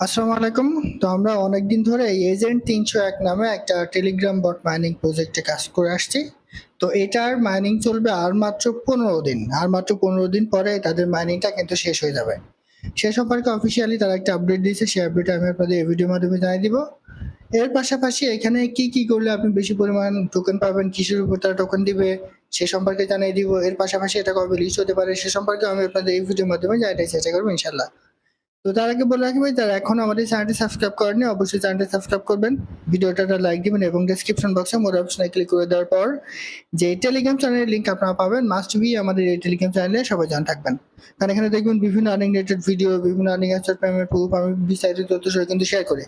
আসসালামু আলাইকুম। তো আমরা অনেকদিন ধরে এজেন্ট তিনশো এক নামে একটা টেলিগ্রাম বট মাইনিং প্রজেক্টে কাজ করে আসছি। তো এটার মাইনিং চলবে আর মাত্র পনেরো দিন। আর মাত্র পনেরো দিন পরে তাদের মাইনিংটা কিন্তু শেষ হয়ে যাবে। সে সম্পর্কে অফিসিয়ালি তারা একটা আপডেট দিয়েছে সেই আপডেট আমি আপনাদের এই ভিডিওর মাধ্যমে জানিয়ে দিব। এর পাশাপাশি এখানে কি কি করলে আপনি বেশি পরিমাণ টোকেন পাবেন, কিসের উপর তারা টোকেন দিবে, সে সম্পর্কে জানিয়ে দিব। এর পাশাপাশি এটা কবে লিস্ট হতে পারে, সে সম্পর্কে আমি আপনাদের এই ভিডিওর মাধ্যমে জানাতে চেষ্টা করব ইনশাল্লাহ তো তার আগে বলে রাখি ভাই, যারা এখন আমাদের চ্যানেলটি সাবস্ক্রাইব করেনি অবশ্যই চ্যানেলটি সাবস্ক্রাইব করবেন। ভিডিওটা লাইক দিবেন এবং ডেসক্রিপশন বক্সে মোর অপশনে ক্লিক করে দেওয়ার পর যে টেলিগ্রাম চ্যানেলের লিঙ্ক আপনারা পাবেন মাস্ট বি আমাদের এই টেলিগ্রাম চ্যানেলে সবাই জান থাকবেন। কারণ এখানে দেখবেন বিভিন্ন আর্নিং রিলেটেড ভিডিও বিভিন্ন আর্নিং অ্যাপসের পেমেন্ট প্রুফ আমি বিস্তারিত তথ্য সহ কিন্তু শেয়ার করি।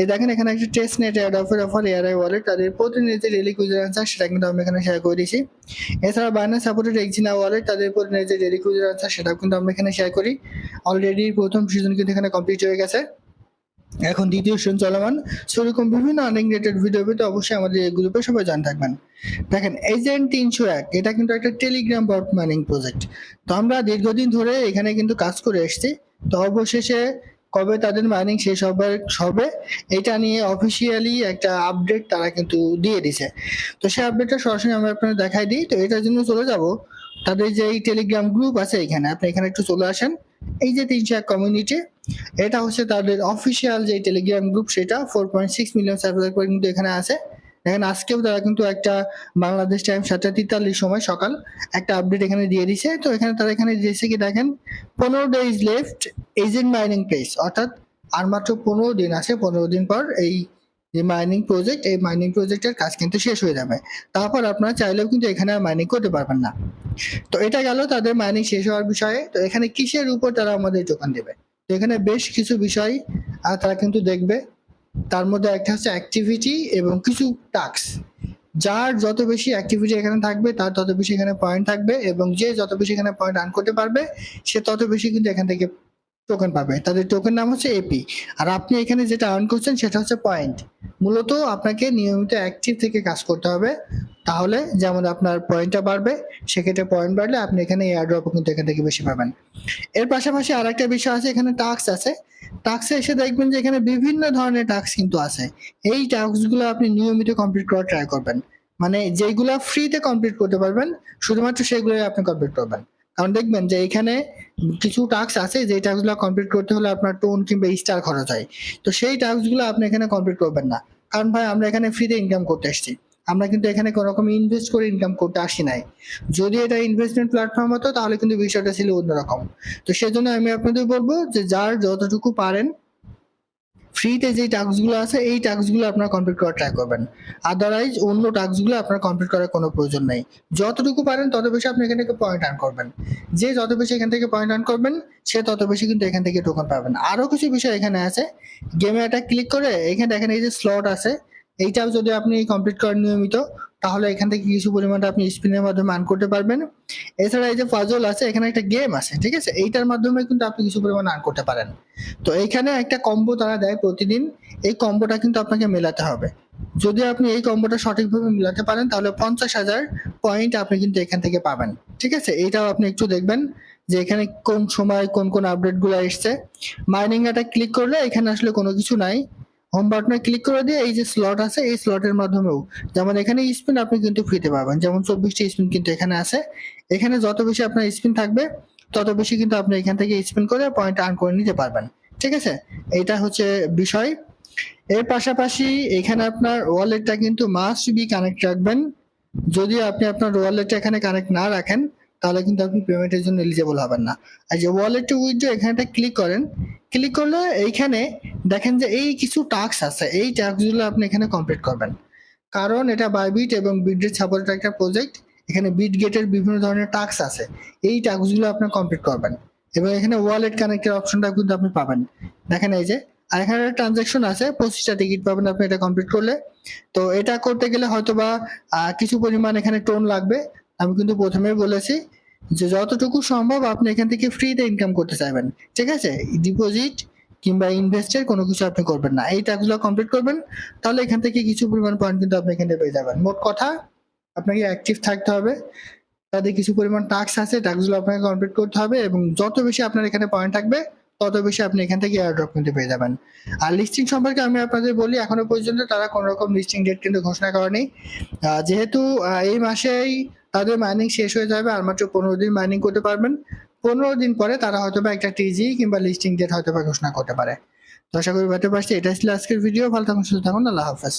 এই দেখেন এখানে একটা test net ad offer offer ARI wallet তাদের প্রতিনিধি ডেলি কুইজার সেটা কিন্তু আমি এখানে শেয়ার করে দিয়েছি। এছাড়া বাইনাস সাপোর্টেড এক্সিনা ওয়ালেট তাদের প্রতিনিধি ডেলি কুইজার আনসার সেটাও কিন্তু আমরা এখানে শেয়ার করি। অলরেডি প্রথম সিজন কিন্তু এখানে কমপ্লিট হয়ে গেছে। এখন দ্বিতীয় সিজন চলমান। সেরকম বিভিন্ন আর্নিং রিলেটেড ভিডিও পেতে অবশ্যই আমাদের এই গ্রুপে সবাই জান থাকবেন। দেখেন এজেন্ট তিনশো এক, এটা কিন্তু একটা টেলিগ্রাম বট মাইনিং প্রজেক্ট তো আমরা দীর্ঘদিন ধরে এখানে কিন্তু কাজ করে এসেছি। তো অবশেষে কবে তাদের মাইনিং শেষ হবে হবে, এটা নিয়ে অফিসিয়ালি একটা আপডেট তারা কিন্তু দিয়ে দিছে। তো সেই আপডেটটা সরাসরি আমি আপনাদের দেখাই দিই। তো এটার জন্য চলে যাব। তাদের যে এই টেলিগ্রাম গ্রুপ আছে এখানে, আপনি এখানে একটু চলে আসেন। এই যে তিনশো এক কমিউনিটি এটা হচ্ছে তাদের অফিসিয়াল যে টেলিগ্রাম গ্রুপ সেটা ফোর পয়েন্ট সিক্স মিলিয়ন করে কিন্তু এখানে আছে। দেখেন, আজকেও তারা কিন্তু একটা বাংলাদেশ টাইম সাতটা তেতাল্লিশ সময় সকাল একটা আপডেট এখানে দিয়ে দিছে তো এখানে তারা এখানে দিয়েছে কি, দেখেন, পনেরো days left agent mining place অর্থাৎ আর মাত্র পনেরো দিন আছে, পনেরো দিন পর এই যে মাইনিং প্রজেক্ট এই মাইনিং প্রজেক্টের কাজ কিন্তু শেষ হয়ে যাবে। তারপর আপনারা চাইলেও কিন্তু এখানে আর মাইনিং করতে পারবেন না। তো এটা গেল তাদের মাইনিং শেষ হওয়ার বিষয়ে। তো এখানে কিসের উপর তারা আমাদের যোগান দেবে? তো এখানে বেশ কিছু বিষয় আর তারা কিন্তু দেখবে। তার মধ্যে একটা হচ্ছে অ্যাক্টিভিটি এবং কিছু টাস্ক যার যত বেশি অ্যাক্টিভিটি এখানে থাকবে, তার তত বেশি এখানে পয়েন্ট থাকবে এবং যে যত বেশি এখানে পয়েন্ট আর্ন করতে পারবে, সে তত বেশি কিন্তু এখান থেকে টোকেন পাবে। তাদের টোকেন নাম হচ্ছে এপি আর আপনি এখানে যেটা আর্ন করছেন সেটা হচ্ছে পয়েন্ট মূলত আপনাকে নিয়মিত অ্যাক্টিভ থেকে কাজ করতে হবে। তাহলে যেমন আপনার পয়েন্টটা বাড়বে, সেক্ষেত্রে পয়েন্ট বাড়লে আপনি এখানে এয়ার ড্রপ কিন্তু এখান থেকে বেশি পাবেন। এর পাশাপাশি আর একটা বিষয় আছে, এখানে টাস্ক আছে। টাস্কে এসে দেখবেন যে এখানে বিভিন্ন ধরনের টাস্ক কিন্তু আছে। এই টাস্কগুলো আপনি নিয়মিত কমপ্লিট করার ট্রাই করবেন। মানে যেগুলো ফ্রিতে কমপ্লিট করতে পারবেন, শুধুমাত্র সেগুলোই আপনি কমপ্লিট করবেন। কারণ দেখবেন যে এখানে কিছু টাস্ক আছে যে টাস্কগুলো কমপ্লিট করতে হলে আপনার টোন কিংবা স্টার খরচ হয়। তো সেই টাস্কগুলো আপনি এখানে কমপ্লিট করবেন না। কারণ ভাই, আমরা এখানে ফ্রিতে ইনকাম করতে এসেছি আমরা কিন্তু এখানে কোনো রকম ইনভেস্ট করে ইনকাম করতে আসি নাই। যদি এটা ইনভেস্টমেন্ট প্ল্যাটফর্ম হতো, তাহলে কিন্তু বিষয়টা ছিল অন্যরকম। তো সেজন্য আমি আপনাদের বলব যে যার যতটুকু পারেন ফ্রিতে যে টাস্কগুলো আছে, এই টাস্কগুলো আপনারা কমপ্লিট করার ট্রাই করবেন। আদারওয়াইজ অন্য টাস্কগুলো আপনার কমপ্লিট করার কোনো প্রয়োজন নেই। যতটুকু পারেন, তত বেশি আপনি এখান থেকে পয়েন্ট আর্ন করবেন। যে যত বেশি এখান থেকে পয়েন্ট আর্ন করবেন, সে তত বেশি কিন্তু এখান থেকে টোকন পাবেন। আরও কিছু বিষয় এখানে আছে। গেমে একটা ক্লিক করে, এখানে দেখেন এই যে স্লট আছে, এইটাও যদি আপনি কমপ্লিট করেন নিয়মিত তাহলে এখান থেকে কিছু পরিমাণটা আপনি স্পিনের মাধ্যমে আর্ন করতে পারবেন। এছাড়া এই যে ফাজল আছে, এখানে একটা গেম আছে, ঠিক আছে? এইটার মাধ্যমে কিন্তু আপনি কিছু পরিমাণ আর্ন করতে পারেন। তো এইখানে একটা কম্বো তারা দেয় প্রতিদিন, এই কম্বোটা কিন্তু আপনাকে মেলাতে হবে। যদি আপনি এই কম্বোটা সঠিকভাবে মেলাতে পারেন, তাহলে পঞ্চাশ হাজার পয়েন্ট আপনি কিন্তু এখান থেকে পাবেন, ঠিক আছে? এইটাও আপনি একটু দেখবেন যে এখানে কোন সময় কোন কোন আপডেটগুলো এসছে। মাইনিং এটা ক্লিক করলে এখানে আসলে কোনো কিছু নাই। হোম বাটনে ক্লিক করে দিয়ে এই যে স্লট আছে, এই স্লটের মাধ্যমেও যেমন এখানে স্পিন আপনি কিন্তু ফ্রিতে পাবেন। যেমন চব্বিশটি স্পিন কিন্তু এখানে আছে। এখানে যত বেশি আপনার স্পিন থাকবে, তত বেশি কিন্তু আপনি এখান থেকে স্পিন করে পয়েন্ট আর্ন করে নিতে পারবেন। ঠিক আছে? এটা হচ্ছে বিষয়। এর পাশাপাশি এখানে আপনার ওয়ালেটটা কিন্তু মাস্ট বি কানেক্ট রাখবেন। যদি আপনি আপনার ওয়ালেটটা এখানে কানেক্ট না রাখেন তাহলে কিন্তু আপনি পেমেন্টের জন্য এলিজেবল হবেন না। আর যে ওয়ালেট টু উইথড্র এখানটা ক্লিক করেন। ক্লিক করলে এইখানে দেখেন যে এই কিছু টাস্ক আছে, এই টাস্কগুলো আপনি এখানে কমপ্লিট করবেন। কারণ এটা বাইবিট এবং বিটগেট সাপোর্টেড একটা প্রজেক্ট এখানে বিট গেটের বিভিন্ন ধরনের টাস্ক আছে। এই টাস্কগুলো আপনি কমপ্লিট করবেন। এবং এখানে ওয়ালেট কানেক্টের অপশনটা কিন্তু আপনি পাবেন। দেখেন এই যে, আর এখানে একটা ট্রানজাকশন আছে, পঁচিশটা টিকিট পাবেন আপনি এটা কমপ্লিট করলে। তো এটা করতে গেলে হয়তো বা কিছু পরিমাণ এখানে টোন লাগবে। আমি কিন্তু প্রথমেই বলেছি যে যতটুকু সম্ভব আপনি এখান থেকে ফ্রিতে ইনকাম করতে চাইবেন, ঠিক আছে? ডিপোজিট কিংবা ইনভেস্টের কোনো কিছু আপনি করবেন না। এই টাস্কগুলো কমপ্লিট করবেন, তাহলে এখান থেকে কিছু পরিমাণ পয়েন্ট কিন্তু আপনি এখানে পেয়ে যাবেন। মোট কথা, আপনাকে অ্যাক্টিভ থাকতে হবে। তাদের কিছু পরিমাণ টাস্ক আছে টাস্কগুলো আপনাকে কমপ্লিট করতে হবে এবং যত বেশি আপনার এখানে পয়েন্ট থাকবে, তত বেশি আপনি এখান থেকে এয়ারড্রপ কিন্তু পেয়ে যাবেন। আর লিস্টিং সম্পর্কে আমি আপনাদের বলি, এখনও পর্যন্ত তারা কোনো রকম লিস্টিং ডেট কিন্তু ঘোষণা করেনি। যেহেতু এই মাসেই তাদের মাইনিং শেষ হয়ে যাবে আর মাত্র পনেরো দিন মাইনিং করতে পারবেন। পনেরো দিন পরে তারা হয়তো বা একটা টিজি কিংবা লিস্টিং ডেট হয়তো বা ঘোষণা করতে পারে। তো আশা করি বুঝতে পারছি এটা ছিল আজকের ভিডিও ভালো থাকুন, সুস্থ থাকুন, আল্লাহ হাফেজ।